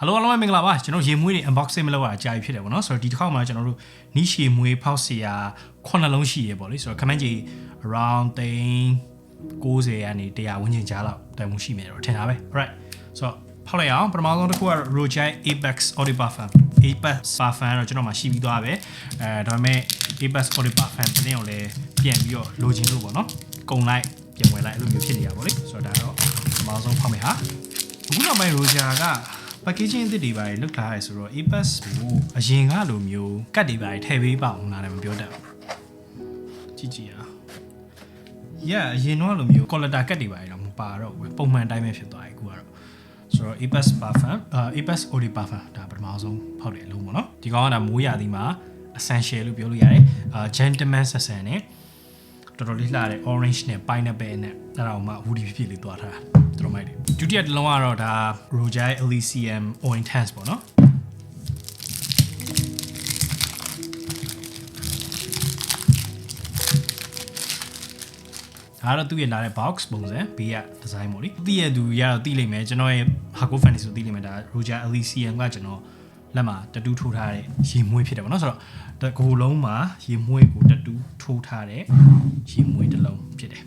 Hello အားလုံးပဲမင်္ဂလာပါကျွန်တော်ရေမွေးတွေ unboxing မလုပ်ရအကြာကြီးဖြစ်တယ်ပေါ့နော်ဆိုတော့ဒီတစ်ခေါက်မှာကျွန်တော်တို့နီးရှည်မွေးဖောက်စီယာ9လုံးရှိရပေါ့လေဆိုတော့ comment ကြီး around 30 90ကနေ100ဝန်းကျင်ကြားလောက်တန်မှုရှိမယ်တော့ထင်တာပဲ alright ဆိုတော့ဖောက်လိုက်အောင်ပထမဆုံးတစ်ခုကတော့ Rojai Apex Audi Parfum Apex Parfum တော့ကျွန်တော်မှရှိပြီးသွားပဲအဲဒါပေမဲ့ Apex Audi Parfum တင်းကိုလည်းပြန်ပြီးတော့လိုချင်လို့ပေါ့နော်ကုံလိုက်ပြန်ဝင်လိုက်အဲ့လိုမျိုးဖြစ်နေတာပေါ့လေဆိုတော့ဒါတော့ပထမဆုံးဖောက်မယ်ဟာအခုနောက်ပိုင်း Roja က packaging အသစ်တွေပါလုတ်ထားရဲဆိုတော့ Apex ကိုအရင်ကလိုမျိုးကတ်တွေပါထည့်ပေးပါအောင်လားလည်းမပြောတတ်ဘူးကြည့်ကြည့်အောင် yeah အရင်တော့လိုမျိုး collector ကတ်တွေပါတော့မပါတော့ဘူးပုံမှန်အတိုင်းပဲဖြစ်သွားပြီအခုကတော့ဆိုတော့ Apex Parfum အာ Apex Eau Parfum ဒါပထမဆုံးဖောက်တယ်အလုံးပေါ့နော်ဒီကောင်ကဒါမိုးရာသီမှာ essential လို့ပြောလို့ရတယ်အာ gentleman ဆက်ဆန်နဲ့ တော်တော်လေးလှတဲ့ orange နဲ့ pineapple နဲ့အဲ့ဒါအောင်မှ woody ဖြစ်ဖြစ်လေးတွားထားတာတော်တော်မိုက်တယ်ဒုတိယတစ်လုံးကတော့ဒါ Rojai Elysium Oil Intense ပေါ့နော်ဒါကတော့သူ့ရဲ့လာတဲ့ box ပုံစံဘေးက design ပေါ့လေတည့်ရသူရတော့တည်လိမ့်မယ်ကျွန်တော်ရဲ့ Hago Fantasy ဆိုတည်လိမ့်မယ်ဒါ Roger Elysium ကကျွန်တော် လက်မှာတတူးထိုးထားတဲ့ရေမွေးဖြစ်တယ်ပေါ့နော်ဆိုတော့တကူလုံးမှာရေမွေးကိုတတူးထိုးထားတဲ့ရေမွေးတစ်လုံးဖြစ်တယ်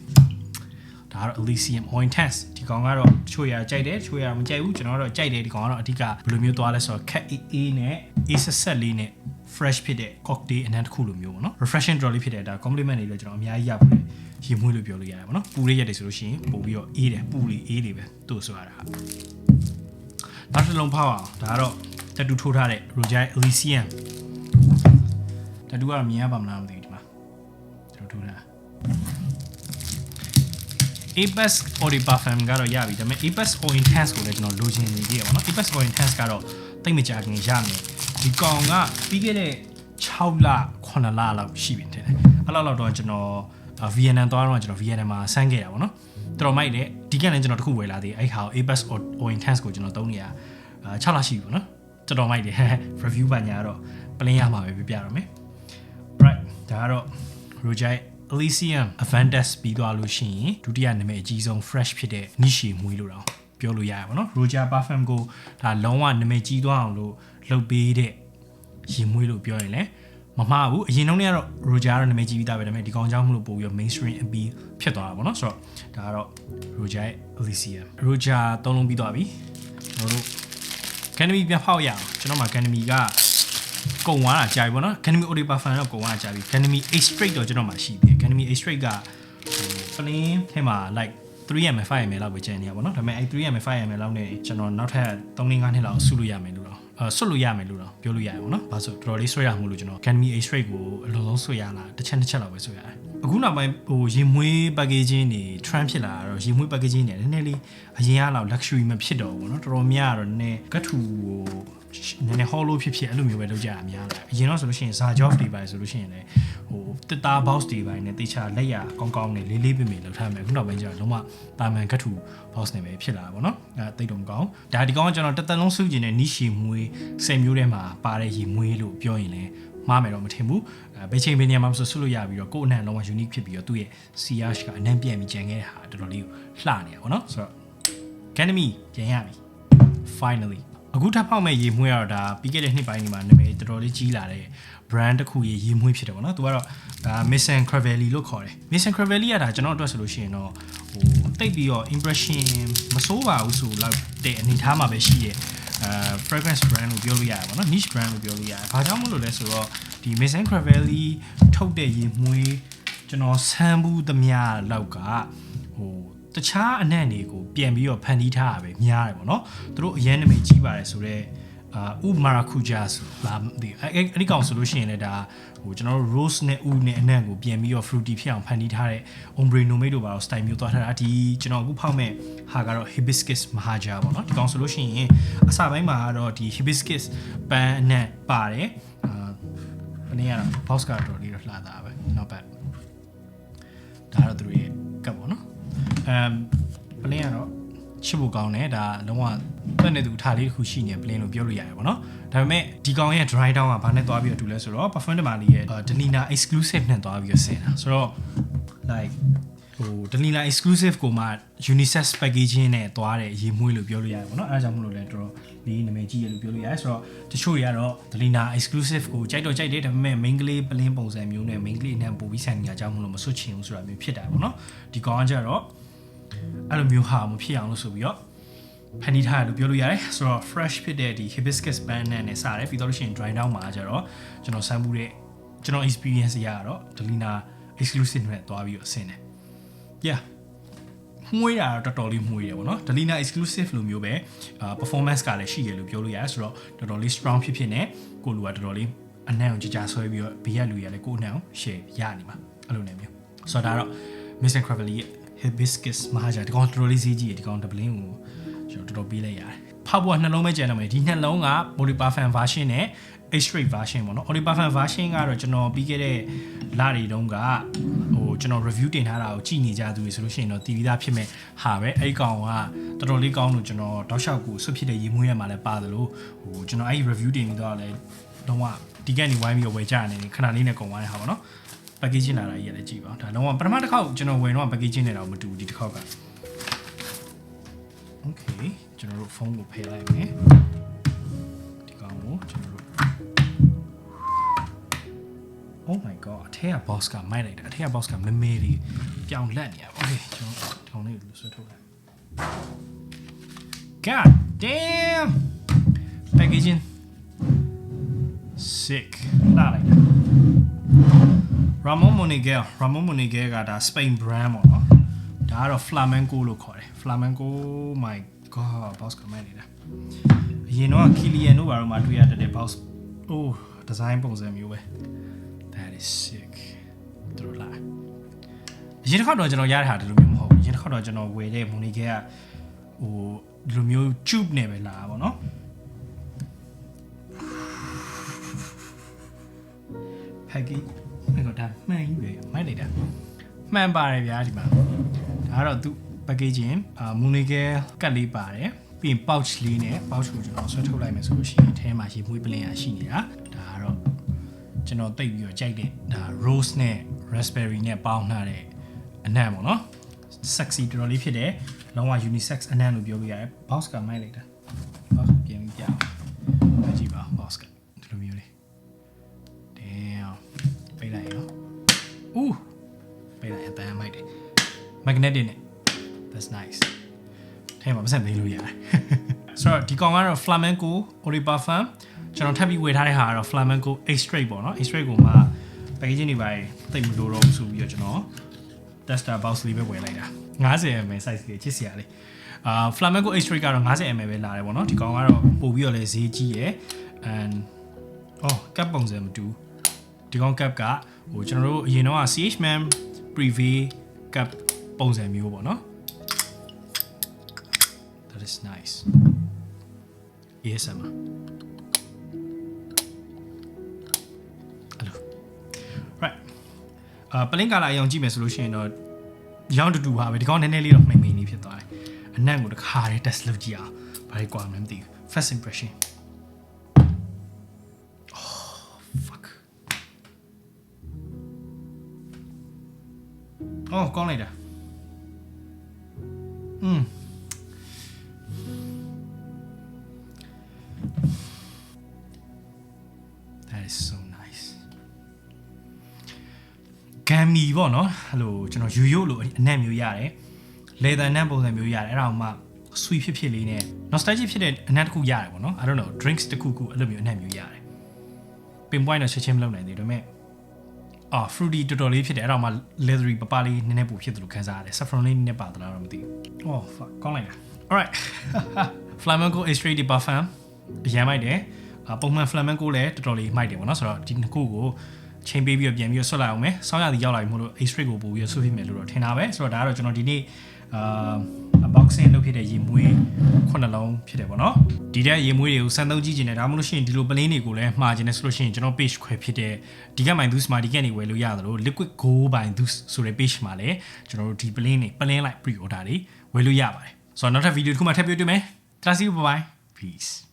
ဒါကတော့ Elysium Oil Intense ဒီကောင်ကတော့တချို့ရကြိုက်တယ်တချို့ရမကြိုက်ဘူးကျွန်တော်ကတော့ကြိုက်တယ်ဒီကောင်ကတော့အဓိကဘယ်လိုမျိုးသွားလဲဆိုတော့ cat AA နဲ့ A ဆက်ဆက်လေးနဲ့ fresh ဖြစ်တဲ့ cocktail အနံတစ်ခုလိုမျိုးပေါ့နော် refreshing draw လေးဖြစ်တဲ့ဒါ compliment တွေလည်းကျွန်တော်အများကြီးရပါတယ်ရေမွေးလို့ပြောလို့ရတယ်ပေါ့နော်ပူလေးရက်တွေဆိုလို့ရှိရင်ပို့ပြီးတော့အေးတယ်ပူလေးအေးလေးပဲသူ့ဆိုရတာဟာနောက်တစ်လုံးဖောက်အောင်ဒါကတော့ တတူထိုးထားတဲ့ Rojai Elysium တတူကတော့မြင်ရပါမလားမသိဘူးဒီမှာကျွန်တော်ထိုးထား Apex Eau Parfum ကတော့ရပြီဒါပေမဲ့ Apex Eau Intense ကိုလည်းကျွန်တော်လိုချင်နေသေးတယ်ပေါ့နော် Apex Eau Intense ကတော့တိတ်မကြခင်ရမယ်ဒီကောင်ကပြီးခဲ့တဲ့6လ9လလောက်ရှိပြီထင်တယ်အဲ့လောက်လောက်တော့ကျွန်တော် VNN သွားတော့ကျွန်တော် VNN မှာဆန်းခဲ့တာပေါ့နော်တော်တော်မိုက်တယ်ဒီကနေ့ကျွန်တော်တခုဝယ်လာသေးအဲ့ဟာ Apex Eau Intense ကိုကျွန်တော်သုံးနေရ6လရှိပြီပေါ့နော် တော်တော်မိုက်တယ် review ပါညာတော့ plan ရမှာပဲပြပြတော့မယ် right ဒါကတော့ Rojai Elysium Avantis ပြီးသွားလို့ရှိရင်ဒုတိယနာမည်အကြီးဆုံး fresh ဖြစ်တဲ့ niche မွေးလို့တော့ပြောလို့ရရပါတော့ Roja Parfum ကိုဒါလုံးဝနာမည်ကြီးသွားအောင်လို့လုပ်ပေးတဲ့ရေမွေးလို့ပြောရင်လည်းမမှားဘူးအရင်တုန်းကကတော့ Roja ကတော့နာမည်ကြီးပြီးသားပဲဒါပေမဲ့ဒီကောင်ကြောင့်မလို့ပို့ပြီးတော့ mainstream appeal ဖြစ်သွားတာပေါ့နော်ဆိုတော့ဒါကတော့ Roja Elysium Roja သုံးလုံးပြီးသွားပြီကျွန်တော်တို့ Academy ပြန်ဖောက်ရအောင်ကျွန်တော်မှာ Academy ကကုံသွားတာကြာပြီပေါ့နော် Academy Eau Parfum တော့ကုံသွားတာကြာပြီ Academy A straight တော့ကျွန်တော်မှာရှိပြီ Academy A straight ကဟိုပလင်းထဲမှာ like 3mm 5mm လောက်ပဲကျန်နေရပါတော့ဒါပေမဲ့အဲ 3mm 5mm လောက်နဲ့ကျွန်တော်နောက်ထပ်3 5နှစ်လောက်ဆုလို့ရမယ်လို့တော့အဲ ဆွတ်လို့ရမယ်လို့တော့ပြောလို့ရတယ်ပေါ့နော်။ဘာဆိုတော်တော်လေးဆွဲရမှုလို့ကျွန်တော် Academy A straight ကိုအလုံးလုံးဆွဲရလားတစ်ချက်တစ်ချက်လောက်ပဲဆွဲရတယ်။အခုနောက်ပိုင်းဟိုရေမွေး packaging တွေ trend ဖြစ်လာတော့ရေမွေး packaging တွေနည်းနည်းလေးအရင်ကလောက် luxury မဖြစ်တော့ဘူးပေါ့နော်။တော်တော်များတော့နည်းနည်းကတ်ထူဟို နည်းနည်း hollow ဖြစ်ဖြစ်အဲ့လိုမျိုးပဲလုပ်ကြရအများလားအရင်တော့ဆိုလို့ရှိရင် za job တွေပါဆိုလို့ရှိရင်လည်းဟိုတစ်သား box တွေပါနဲ့တေချာလက်ရကောင်းကောင်းနဲ့လေးလေးပင်ပင်လုပ်ထားမယ်အခုနောက်ပိုင်းကျတော့လုံးဝတာမန်ကတ်ထူ box နဲ့ပဲဖြစ်လာတာပေါ့နော်အဲတိတ်တော့မကောင်းဒါဒီကောင်ကကျွန်တော်တစ်သက်လုံးစုကျင်တဲ့ niche မွေး10မျိုးထဲမှာပါတဲ့ရေမွေးလို့ပြောရင်လည်းမှားမယ်တော့မထင်ဘူးအဲဘယ်ချိန်ဘယ်နေရာမှာမဆိုဆွလို့ရပြီးတော့ကိုယ်အနံလုံးဝ unique ဖြစ်ပြီးတော့သူ့ရဲ့ CH ကအနံပြန်ပြီးကြံခဲ့တဲ့ဟာတော်တော်လေးကိုလှနေတာပေါ့နော်ဆိုတော့ Academy ပြန်ရပြီ finally အခုထပ်ဖောက်မဲ့ရေမွေးရတော့ဒါပြီးခဲ့တဲ့နှစ်ပိုင်းဒီမှာနာမည်တော်တော်လေးကြီးလာတဲ့ brand တစ်ခုရေရေမွေးဖြစ်တယ်ပေါ့နော်သူကတော့ဒါ Miss and Cravelli လို့ခေါ်တယ် Miss and Cravelli ကဒါကျွန်တော်အတွက်ဆိုလို့ရှိရင်တော့ဟိုတိတ်ပြီးတော့ impression မစိုးပါဘူးဆိုတော့တဲ့အနေထားမှာပဲရှိရဲ့အဲ fragrance brand လို့ပြောလို့ရတယ်ပေါ့နော် niche brand လို့ပြောလို့ရတယ်။ဘာကြောင့်မလို့လဲဆိုတော့ဒီ Miss and Cravelli ထုတ်တဲ့ရေမွေးကျွန်တော်ဆမ်းဘူးသမျှလောက်ကဟို တခြားအနံ့တွေကိုပြန်ပြီးတော့ဖန်တီးထားတာပဲများတယ်ပေါ့နော်သူတို့အရန်နာမည်ကြီးပါတယ်ဆိုတော့အာဥမာရာကူဂျာဆိုလာဒီအဲ့အဲ့ဒီကောင်ဆိုလို့ရှိရင်လည်းဒါဟိုကျွန်တော်တို့ rose နဲ့ဥနဲ့အနံ့ကိုပြန်ပြီးတော့ fruity ဖြစ်အောင်ဖန်တီးထားတဲ့ ombre nomade တို့ပါတော့ style မျိုးသွားထားတာဒီကျွန်တော်အခုဖောက်မဲ့ဟာကတော့ hibiscus mahaja ပေါ့နော်ဒီကောင်ဆိုလို့ရှိရင်အစပိုင်းမှာကတော့ဒီ hibiscus ပန်းအနံ့ပါတယ်အာဘယ်နည်းရတော့ box ကတော့လေးတော့လှတာပဲ not bad ဒါတော့သူတို့ရဲ့ကပ်ပေါ့နော် အမ်ပလင်းကတော့ချစ်ဖို့ကောင်းတယ်ဒါလုံးဝတက်နေသူထားလေးတစ်ခုရှိနေပလင်းလို့ပြောလို့ရတယ်ပေါ့နော်ဒါပေမဲ့ဒီကောင်ရဲ့ dry down ကဘာနဲ့သွားပြီးတော့တူလဲဆိုတော့ perfume တမာလီရဲ့ Delina exclusive နဲ့သွားပြီးတော့ဆင်တာဆိုတော့ like ဟို Delina exclusive ကိုမှ unisex packaging နဲ့သွားတဲ့ရေမွေးလို့ပြောလို့ရတယ်ပေါ့နော်အဲဒါကြောင့်မလို့လဲတော်တော်လေးနာမည်ကြီးရလို့ပြောလို့ရတယ်ဆိုတော့တချို့တွေကတော့ Delina exclusive ကိုကြိုက်တော့ကြိုက်တယ်ဒါပေမဲ့ main ကလေးပလင်းပုံစံမျိုးနဲ့ main ကလေးအနှံပို့ပြီးဆိုင်နေတာကြောင့်မလို့မဆွတ်ချင်ဘူးဆိုတာမျိုးဖြစ်တာပေါ့နော်ဒီကောင်ကကြတော့ အဲ့လိုမျိုးဟာမဖြစ်အောင်လို့ဆိုပြီးတော့ဖန်တီးထားတယ်လို့ပြောလို့ရတယ်ဆိုတော့ fresh ဖြစ်တဲ့ဒီ hibiscus banana နဲ့စတယ်ပြီးတော့လို့ရှိရင် dry down မှာကျတော့ကျွန်တော်ဆန်းမှုတဲ့ကျွန်တော် experience ရကတော့ Delina exclusive နဲ့တွားပြီးတော့ဆင်းတယ် yeah မှုရတာတော့တော်တော်လေးမှုရပါတော့ Delina exclusive လိုမျိုးပဲအာ performance ကလည်းရှိရလို့ပြောလို့ရတယ်ဆိုတော့တော်တော်လေး strong ဖြစ်ဖြစ်နဲ့ကိုလူကတော်တော်လေးအနံ့ကိုကြကြဆွဲပြီးတော့ဘေးရလူရလည်းကိုအနံ့ကို share ရနေမှာအဲ့လိုနေမျိုးဆိုတော့ဒါတော့ Mr. Cravelly ရဲ့ hibiscus မဟာဂျာဒီကောင်တော်တော်လေးဈေးကြီးတယ်ဒီကောင် doubling ကိုကျွန်တော်တော်တော်ပေးလိုက်ရတယ်ဖောက်ပေါ်နှလုံးပဲကျန်တော့မယ်ဒီနှလုံးက Polyparfum version နဲ့ X-ray version ပေါ့နော် Polyparfum version ကတော့ကျွန်တော်ပြီးခဲ့တဲ့လတွေတုန်းကဟိုကျွန်တော် review တင်ထားတာကိုကြည့်နေကြသူတွေဆိုလို့ရှိရင်တော့တည်ပြီးသားဖြစ်မဲ့ဟာပဲအဲ့ကောင်ကတော်တော်လေးကောင်းလို့ကျွန်တော်တောက်လျှောက်ကိုဆွတ်ဖြစ်တဲ့ရေမွေးရမှာလည်းပါတယ်လို့ဟိုကျွန်တော်အဲ့ဒီ review တင်ပြီးတော့လည်းတော့ဒီကနေဝိုင်းပြီးတော့ဝယ်ကြရနေခဏလေးနဲ့ကုန်သွားတဲ့ဟာပေါ့နော် packaging လာတာကြီးလည်းကြည့်ပါဒါလုံးဝပထမတစ်ခေါက်ကျွန်တော်ဝယ်တော့ packaging နဲ့တော့မတူဘူးဒီတစ်ခေါက်က okay ကျွန်တော်တို့ဖုန်းကိုဖယ်လိုက်မယ်ဒီကောင်ကိုကျွန်တော်တို့ Oh my god အထက်က box ကမိုက်လိုက်တာအထက်က box ကမမေလေးပြောင်းလက်နေရပါ Okay ကျွန်တော်ဒီကောင်လေးကိုဆွဲထုတ်လိုက် God damn packaging sick လာလိုက်တာ Ramon Moniguel Ramon Moniguel ကဒါ Spain brand ပေါ့နော်ဒါကတော့ flamenco လို့ခေါ်တယ် flamenco my god boss ကမိုက်နေတာအရင်တော့ Kilian တို့ဘာလို့မှတွေ့ရတဲ့ boss oh design ပုံစံမျိုးပဲ that is sick သူတို့လာအရင်တစ်ခါတော့ကျွန်တော်ရတဲ့ဟာဒီလိုမျိုးမဟုတ်ဘူးအရင်တစ်ခါတော့ကျွန်တော်ဝယ်တဲ့ Moniguel ကဟိုဒီလိုမျိုး tube နဲ့ပဲလာတာပေါ့နော် package အဲ့တော့ဒါမှန်ကြီးပဲမိုက်လိုက်တာမှန်ပါတယ်ဗျာဒီမှာဒါကတော့သူ packaging အာ Moonigal ကတ်လေးပါတယ်ပြီးရင် pouch လေးနဲ့ pouch ကိုကျွန်တော်ဆွဲထုတ်လိုက်မယ်ဆိုလို့ရှိရင်အဲထဲမှာရေမွေးပလင်းရရှိနေတာဒါကတော့ကျွန်တော်တိတ်ပြီးတော့ကြိုက်တဲ့ဒါ rose နဲ့ raspberry နဲ့ပေါင်းထားတဲ့အနံ့ပေါ့နော် sexy တော်တော်လေးဖြစ်တယ်လုံးဝ unisex အနံ့လို့ပြောလို့ရတယ် box ကမိုက်လိုက်တာ တန်းမိုက်တယ် magnetic နဲ့ that's nice ထဲမှာမဆက်သိလို့ရတယ်ဆိုတော့ဒီကောင်ကတော့ flamenco oriparfum ကျွန်တော်ထပ်ပြီးဝယ်ထားတဲ့ဟာကတော့ flamenco x-ray ပေါ့နော် x-ray ကိုမှ packaging တွေပါတိတ်မလို့တော့ဘူးဆိုပြီးတော့ကျွန်တော် tester box လေးပဲဝယ်လိုက်တာ 50ml size လေးချစ်စရာလေးအာ flamenco x-ray ကတော့ 50ml ပဲလာတယ်ပေါ့နော်ဒီကောင်ကတော့ပို့ပြီးတော့လဲဈေးကြီးရယ် and အော် cap ပုံစံမတူဒီကောင် cap ကဟိုကျွန်တော်တို့အရင်တော့ CH man privy cap ပုံစံမျိုးပေါ့နော် that is nice ASMR အဲ့လို right အာပလင်းကာလာအရောင်ကြည့်မယ်ဆိုလို့ရှိရင်တော့ရောင်တူတူပါပဲဒီကောင်နည်းနည်းလေးတော့မှိန်မှိန်လေးဖြစ်သွားတယ်အနံ့ကိုတစ်ခါတည်း test လုပ်ကြည့်အောင်ဘာလဲကွာမှမသိဘူး first impression အော်ကောင်းလိုက်တာอืม that is so nice ဂမ်မီပေါ့နော်အဲ့လိုကျွန်တော်ယူရုပ်လိုအနံ့မျိုးရတယ်လေသာနံ့ပုံစံမျိုးရတယ်အဲ့ဒါမှ sweet ဖြစ်ဖြစ်လေးနဲ့ nostalgic ဖြစ်တဲ့အနံ့တစ်ခုရတယ်ပေါ့နော် I don't know drinks တစ်ခုခုအဲ့လိုမျိုးအနံ့မျိုးရတယ် pinpoint တော့ချက်ချင်းမလုပ်နိုင်သေးဘူးဒါပေမဲ့ အာ fruity တော်တော်လေးဖြစ်တယ်အဲ့ဒါမှ leathery ပပလေးနည်းနည်းပိုဖြစ်တယ်လို့ခံစားရတယ် saffron လေးနည်းနည်းပါသလားတော့မသိဘူး oh fuck ကောင်းလိုက်တာ alright flamenco extrait de parfum အရင်မိုက်တယ်အာပုံမှန် flamenco လည်းတော်တော်လေးမိုက်တယ်ပေါ့နော်ဆိုတော့ဒီနှစ်ခုကိုချိန်ပေးပြီးတော့ပြန်ပြီးတော့ဆွတ်လိုက်အောင်မယ်ဆောင်းရသည်ရောက်လာပြီမို့လို့ extrait ကိုပို့ပြီးတော့ဆွတ်ဖြစ်မယ်လို့တော့ထင်တာပဲဆိုတော့ဒါကတော့ကျွန်တော်ဒီနေ့အာ unboxing လုပ်ဖြစ်တဲ့ရေမွေးခုနှစ်လုံးဖြစ်တယ်ပေါ့နော်ဒီတဲ့ရေမွေးတွေကိုစမ်းသုံးကြည့်ခြင်းနဲ့ဒါမှမဟုတ်လို့ရှိရင်ဒီလိုပလင်းတွေကိုလည်းမှားခြင်းနဲ့ဆိုလို့ရှိရင်ကျွန်တော် page ခွဲဖြစ်တဲ့ဒီကမိုင်သူစမာဒီကနေဝယ်လို့ရတယ်လို့ liquid gold by သူဆိုတဲ့ page မှာလည်းကျွန်တော်တို့ဒီပလင်းတွေပလင်းလိုက် pre order တွေဝယ်လို့ရပါတယ်ဆိုတော့နောက်ထပ်ဗီဒီယိုတစ်ခုမှထပ်ပြောတွေ့မယ် Thank you bye bye peace